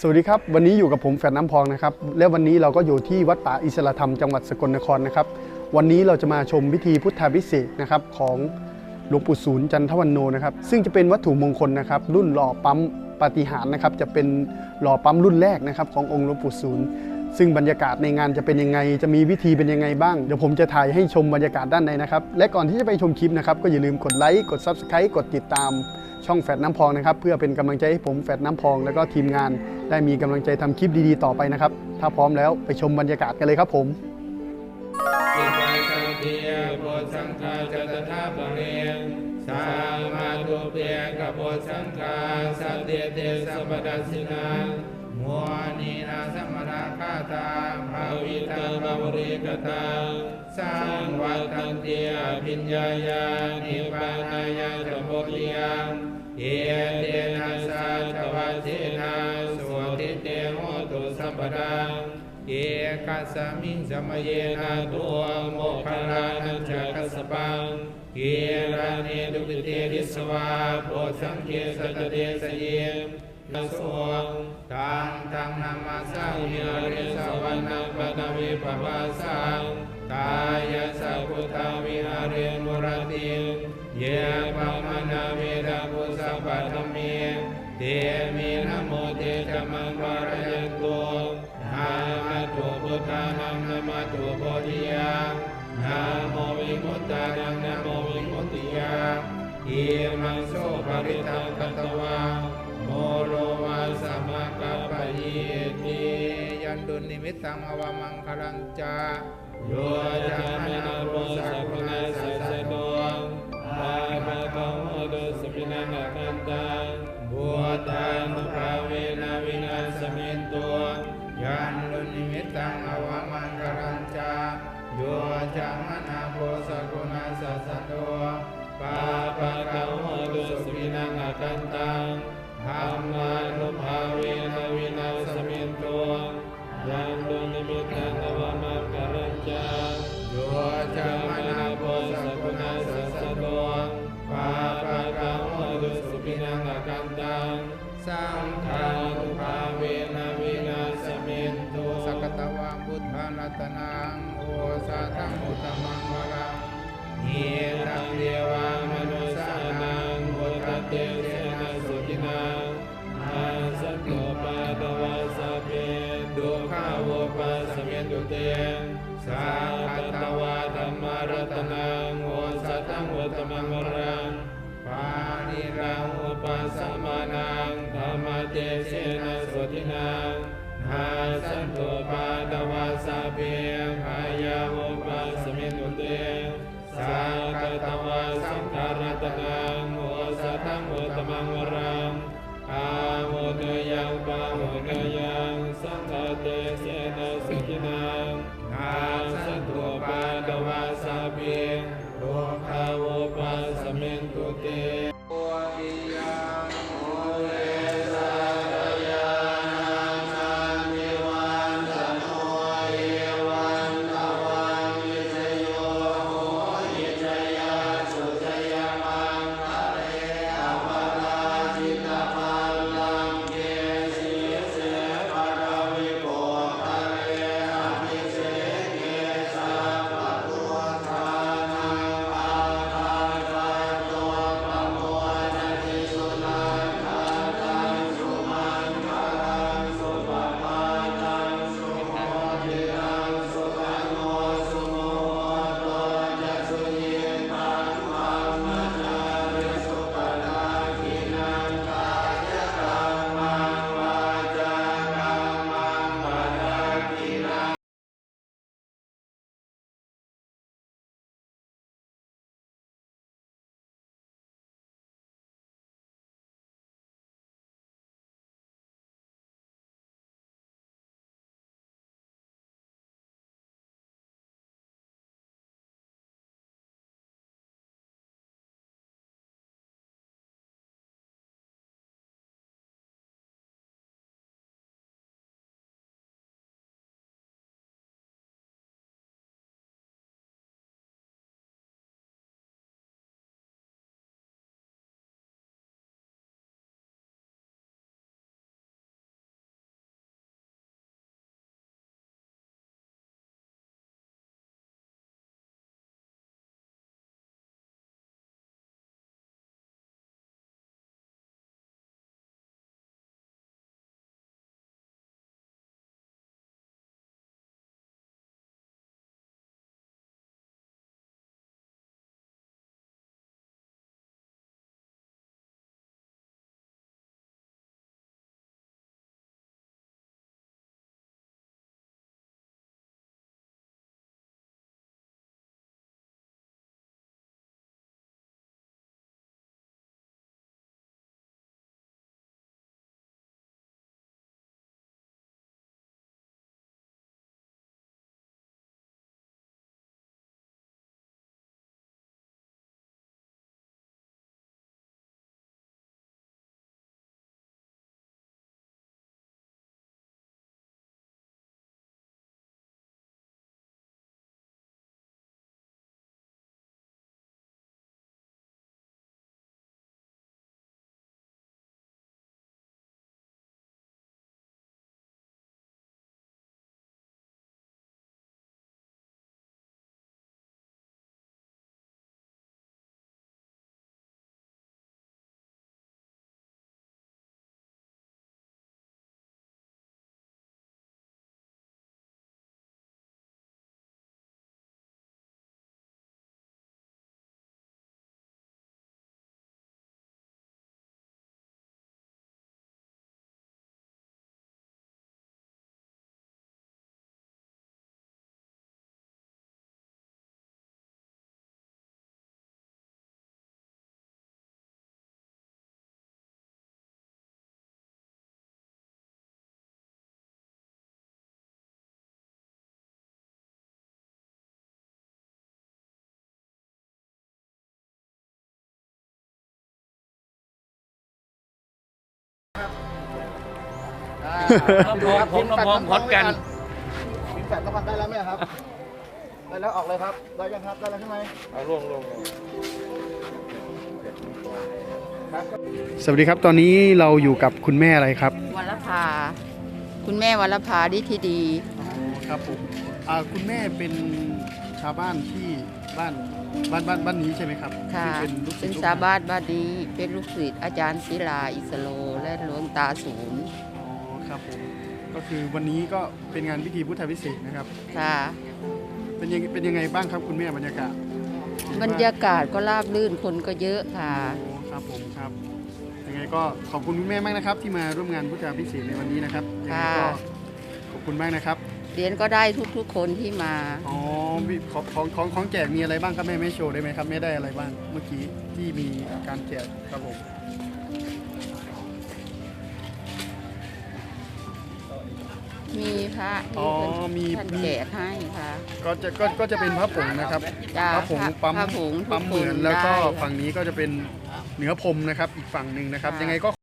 สวัสดีครับ วันนี้อยู่กับผมแฟนน้ำพองนะครับ และวันนี้เราก็อยู่ที่วัดป่าอิสระธรรมจังหวัดสกลนครนะครับ วันนี้เราจะมาชมพิธีพุทธาพิเศษกนะครับของหลวงปู่ศูนย์จันทวันโนนะครับ ซึ่งจะเป็นวัตถุมงคลนะครับ รุ่นหล่อปั๊มปฏิหารนะครับ จะเป็นหล่อปั๊มรุ่นแรกนะครับขององค์หลวงปู่ศูนย์ซึ่งบรรยากาศในงานจะเป็นยังไง จะมีวิธีเป็นยังไงบ้าง เดี๋ยวผมจะถ่ายให้ชมบรรยากาศด้านในนะครับ และก่อนที่จะไปชมคลิปนะครับ ก็อย่าลืมกดไลค์ กด Subscribe กดติดตาม ช่องแฟดน้ำพองนะครับ เพื่อเป็นกำลังใจให้ผมแฟดน้ำพอง แล้วก็ทีมงานได้มีกำลังใจทำคลิปดีๆ ต่อไปนะครับ ถ้าพร้อมแล้วไปชมบรรยากาศกันเลยครับผมสังฆาจตถาปเรนสามาตุเปียกโพสังฆาสัตเตเตสัมปดัสสินา มัวนีนาสมนาคาตาภาวิตาภาวริกตาสังวัตันเตียพิญญายานิปานายาจโพธิยังเอเตนะสาจวัตเทนาสวติเตโหตุสัพพดังเอกสมิงสมเยนะตัวโมคคารานันจักสปังเกรานิดุติเตริสวาโพสังเกสตเดสเย มนสวงตังตังนามาสังเฮเรสวรรณปนวิปภาสังกายสัพพุทธวิหาเรมุรติเยปมนาเวดาภุสัพพะธมเมเตมีนโมเตจมังวารยันโตนามาตุพุทธานังนามาตุโพธิยานาโมวิมุตตานังนาโมวิมุตติยาอิมังโสภริตังกัตวา โมโลวาสมะกัปปะยิติยันตุนิมิตังอวมังคลังจาโยจามนาโรสักนาสัสสะดวงอาภะกังโหตุสมินังกันตังบัวตานุภาเวนะวินาสมินตัวยันตุนิมิตังอวมังกรัญจาโยจามนาโพสกุณาสัสสะโตปาปะกะโหตุสุวินังอกันตัง ธรรมานุภาเวนะวินาสมินตัวยันตุนิมิตตังอวมังกรัญจาโยจามนาโพสกุณาสัสสะโตปาปะกะโหตุสุวินังอกันตังสังฆานุภาเวนะวินาสเมนตุสักตวาพุทธานัตนังโอสาทังอุตตมังวรังเยตังเดวามนุสานังพุทธเต ปัสสเมตุเตสักตวาธรรมรัตนังโอสาทังโอุตตมังรังปานิรังอุปสสมานังธรรมเตเสนะสุทินังนาสันตุปาตวาสาเปพายาอุปสมิตุเตสากตวาสังฆารตนังโอสัทังโอุตตมังรังอาโมเนยังปาโมเนยัง เตเสนะสุทินังนาสันตุปาตวาสาเปโลภะโวปัสสมินตุเต น้ำพองของน้ำพองขอนแก่นบินแฟดน้ำมันได้แล้วไหมครับ ได้แล้วออกเลยครับ ได้ยังครับ ได้แล้วใช่ไหมเอาลงลงลงสวัสดีครับ ตอนนี้เราอยู่กับคุณแม่อะไรครับวรภาคุณแม่วรภาดิทีดีอ๋อครับผมอ่าคุณแม่เป็นชาวบ้านที่บ้านบ้านบ้านบ้านนี้ใช่ไหมครับค่ะซึ่งเป็นลูกศิเป็ษนย์ลูกชาวหบ้านบ้านนี้เป็นลูกศิษย์อาจารย์ศิลาอิสโลและหลวงตาศูนย์อ๋อ ครับผมก็คือวันนี้ก็เป็นงานพิธีพุทธวิเศษนะครับ ค่ะ เป็นยังเป็นยังไงบ้างครับคุณแม่บรรยากาศบรรยากาศก็ราบรื่นคนก็เยอะค่ะ โอ้ครับผมครับยังไงก็ขอบคุณคุณแม่มากนะครับ ที่มาร่วมงานพุทธวิเศษในวันนี้นะครับยังไงก็ค่ะ ขอบคุณมากนะครับเรียนก็ได้ทุกๆคนที่มา อ๋อมีของของของของแจกมีอะไรบ้างครับแม่แม่โชว์ได้ไหมครับแม่ได้อะไรบ้างเมื่อกี้ที่มีการแจกครับผม มีพระอ๋อที่มีท่านมี แจกให้ค่ะ ก็จะก็ก็จะเป็นพระผงนะครับจ้าพระผงพระปั๊มพระผงทุกปั๊มเหคนมือนแล้วก็ได้ค่ะฝั่งนี้ก็จะเป็นเหนือพรมนะครับ อีกฝั่งหนึ่งนะครับ ค่ะ ยังไงก็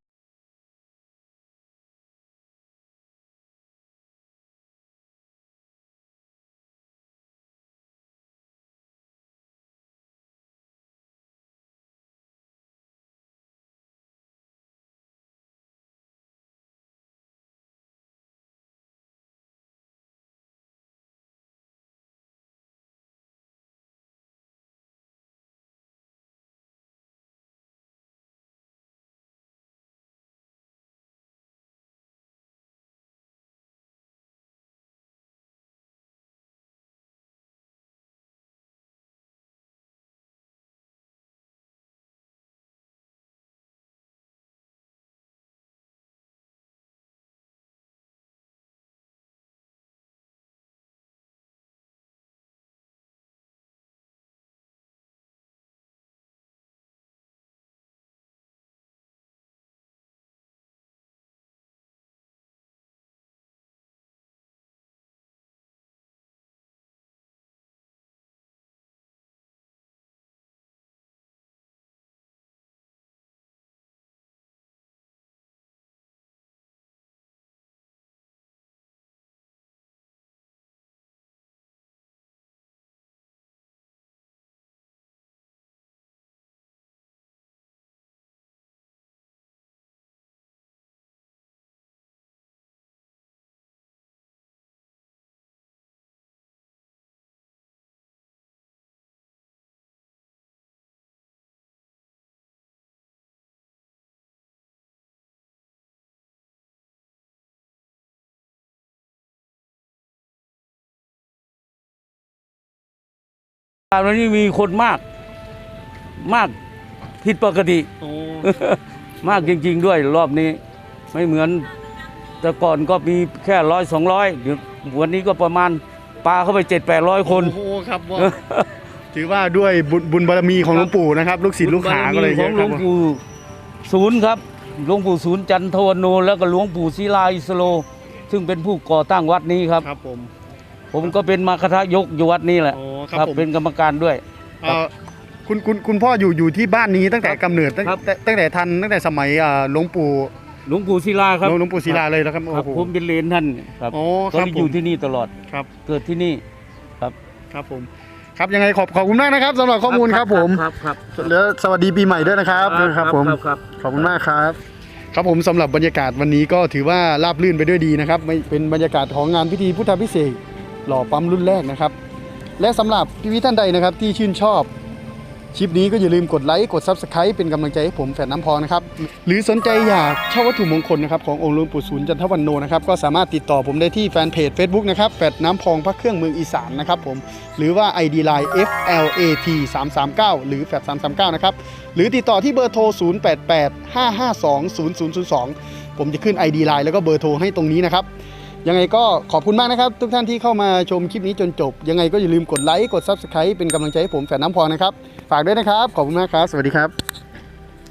วันนี้มีคนมาก มากผิดปกติ โอ้มากจริง ๆ ด้วยรอบนี้ ไม่เหมือน แต่ก่อนก็มีแค่ร้อยสองร้อยเดี๋ยววันนี้ก็ประมาณปลาเข้าไปเจ็ดแปดร้อยคน โอ้โหครับว่าถือว่าด้วยบุญบุญบารมีของหลวงปู่นะครับ ลูกศิษย์ลูกหาก็เลยขเยองอะหคลรัวบงปู่ศูนย์ครับ หลวงปู่ศูนย์จันทวโน แล้วก็หลวงปู่ศิลาอิสโล ซึ่งเป็นผู้ก่อตั้งวัดนี้ครับ ครับผม ผมก็เป็นมาคทายกอยู่วัดนี้แหละโอ้ครับผม เป็นกรรมการด้วย เอ่อคุณคุณคุณพ่ออยู่อยู่ที่บ้านนี้ตั้งแต่กำเนิดตั้งครับ แต่ตั้งแต่ทันตั้งแต่สมัยอ่าหลวงปู่หลวงปู่ศิลาครับหลวงปู่ศิลาเลยนะครับครับโอ้โห ผมเป็นเลนท่านครับโอ้คก็รับเลยผอยู่มที่นี่ตลอดครับเกิดที่นี่ครับครับผมครับยังไงขอบขอบคุณมากนะครับสำหรับข้อมูลครับผมครับครับแล้วสวัสดีปีใหม่ด้วยนะครับครับผม ครับ ขอบคุณมากครับ ครับผมสำหรับบรรยากาศวันนี้ก็ถือว่าราบรื่นไปด้วยดีนะครับไม่เป็นบรรยากาศของงานพิธีพุทธพิเศษก หล่อปั๊มรุ่นแรกนะครับ และสำหรับพี่ๆท่านใดนะครับที่ชื่นชอบคลิปนี้ก็อย่าลืมกดไลค์กด Subscribe เป็นกำลังใจให้ผมแฝดน้ำพองนะครับหรือสนใจอยากเช่าวัตถุมงคลนะครับขององค์หลวงปู่ศูนย์จันทวันโนนะครับก็สามารถติดต่อผมได้ที่แฟนเพจ Facebook นะครับแฝดน้ำพองพระเครื่องเมืองอีสานนะครับผมหรือว่า ID Line FLAT 339หรือแฟด339นะครับหรือติดต่อที่เบอร์โทร 088 552 0002 ผมจะขึ้น ID Line แล้วก็เบอร์โทรให้ตรงนี้นะครับ ยังไงก็ขอบคุณมากนะครับ ทุกท่านที่เข้ามาชมคลิปนี้จนจบ ยังไงก็อย่าลืมกดไลค์กด Subscribe เป็นกำลังใจให้ผมแฝดน้ำพองนะครับ ฝากด้วยนะครับ ขอบคุณมากครับ สวัสดีครับ